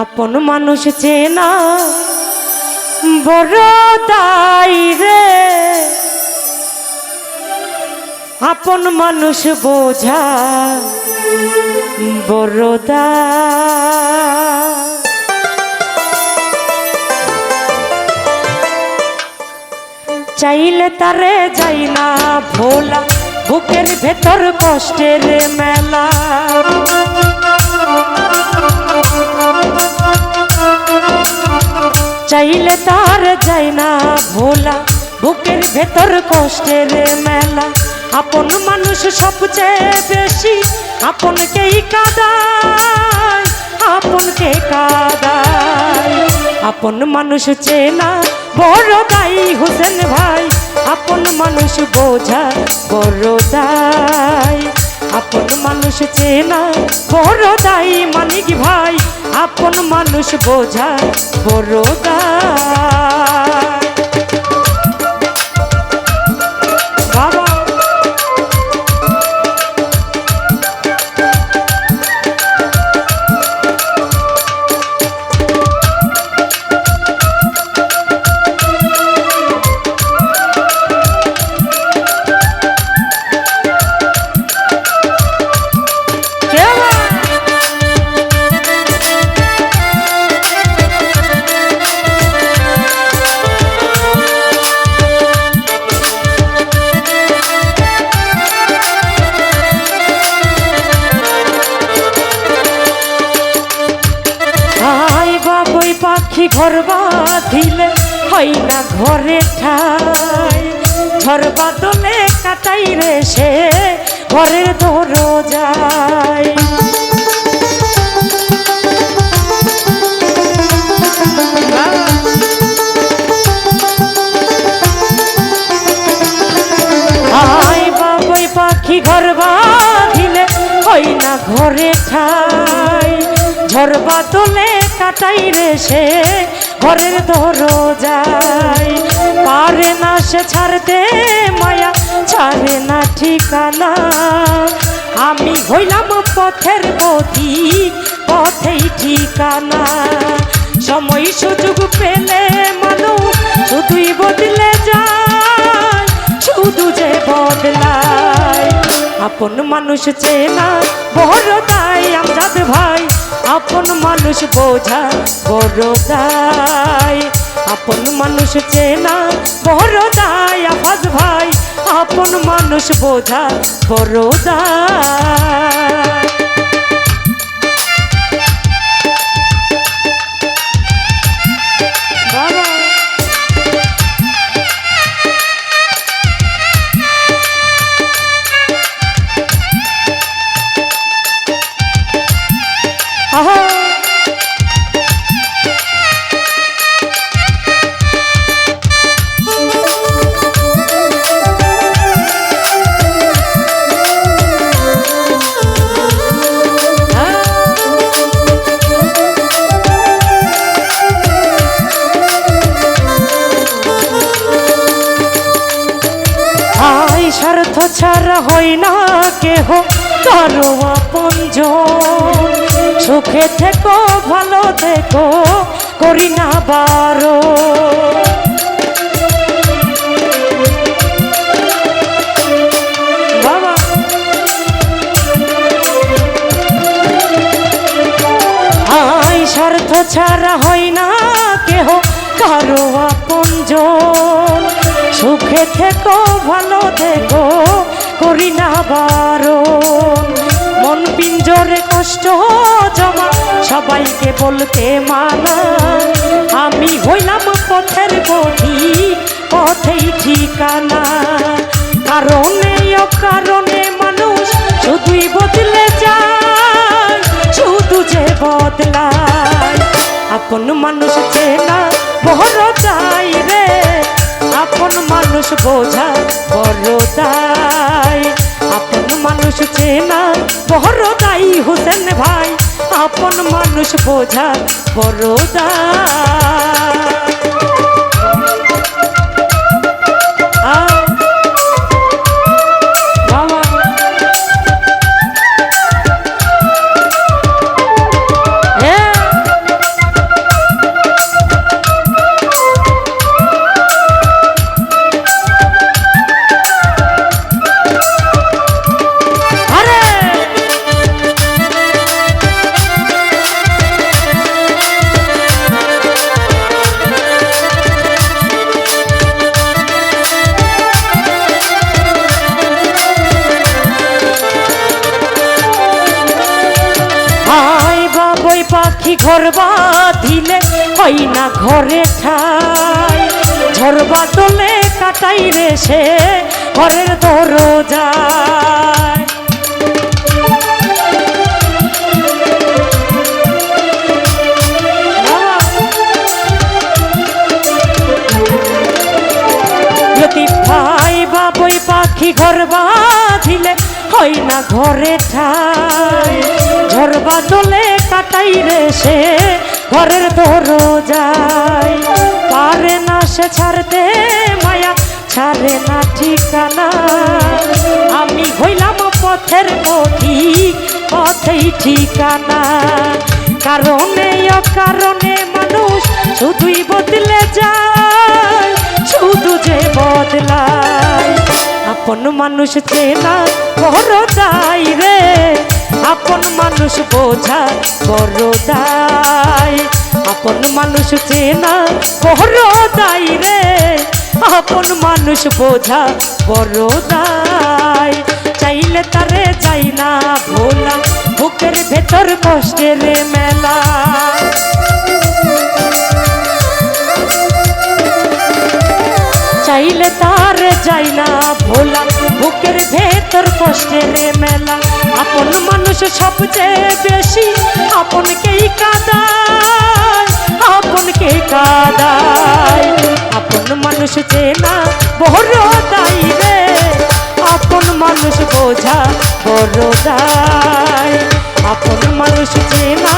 আপন মানুষ চেনা, বড় দাই রে। আপন মানুষ বোঝা, বড় চাইলে তারে যাই না ভোলা, বুকের ভেতর কষ্টের মেলা। চাইলে তার যাই না ভোলা। বুকের ভেতর কষ্টের মেলা। আপন মানুষ সবচেয়ে বেশি আপনকেই কাদায়, আপনকে কাদায়। আপন মানুষ চেনা বড় দাই হোসেন ভাই। আপন মানুষ বোঝা বড় দাই আপন মানুষ চেনা বড় দাই মানিক ভাই। আপন মানুষ বোঝা বড় পাখি ঘর বাঁধিলে হয় না ঘরে ঠাই। ঝড় বাদলে কাটাই রে সে ঘরের ধরো যায় পাখি ঘর বাঁধিলে হয় ঘরে ঠাই। ঝড় বাদলে কাটাই রে সে ঘরের যায় পারে না সে ছাড়তে, মায়া ছাড়ে না ঠিকানা। আমি হইলাম পথের পথি পথেই ঠিকানা। সময় সুযোগ পেলে মানুষ শুধুই বদলে যায়, শুধু যে বদলায়। আপন মানুষ চেনা বড় দায় আমজাদ ভাই আপন মানুষ বোঝা বড় দায়। আপন মানুষ চেনা বড় দায়। আফাজ ভাই, আপন মানুষ বোঝা বড় দায়। কেহ কারও আপনজ সুখে থেকো, ভালো থেকো, করি না বারো। স্বার্থ ছাড়া হয় না কেহ কারও আপনজন সুখে থেকো, ভালো করি না বারণ মন পিঞ্জরে কষ্ট জমা, সবাইকে বলতে মানা। আমি হইলাম পথের গতি পথেই ঠিকানা। কারণে অকারণে মানুষ শুধুই বদলে যায়, শুধু যে বদলায়। আপন মানুষ চেনা বড় দায় রে, আপন মানুষ বোঝা মানুষ চেনা বড় দায়ী হোসেন ভাই। আপন মানুষ বোঝা বড় ঘর বাঁধিলে হয় না ঘরে ঠাই। ঝড় বাদলে কাটাই রে সে ঘরের ঘর বাঁধিলে হয় না ঘরে ঠাই। ঝড় বাদলে কাটাই রে সে ঘরের দরজায়। পারে না সে ছাড়তে, মায়া ছাড়ে না ঠিকানা। আমি হইলাম পথের পথিক পথেই ঠিকানা। কারণে অকারণে মানুষ শুধুই বদলে যায়। আপন মানুষ চেনা, বড় দায় রে। আপন মানুষ বোঝা, বড় দায় আপন মানুষ চেনা, বড় দায় রে। আপন মানুষ বোঝা, বড় দায় চাইলে তারে চাই না ভোলা, বুকের ভেতর কষ্টের মেলা। চাইলে তার যাই না ভোলা, বুকের ভেতর কষ্টের মেলা। আপন মানুষ সবচেয়ে বেশি আপনকেই কাদায় আপনকে কাদায়। আপন মানুষ চেনা বড় দাই রে, আপন মানুষ বোঝা বড় দায় আপন মানুষ চেনা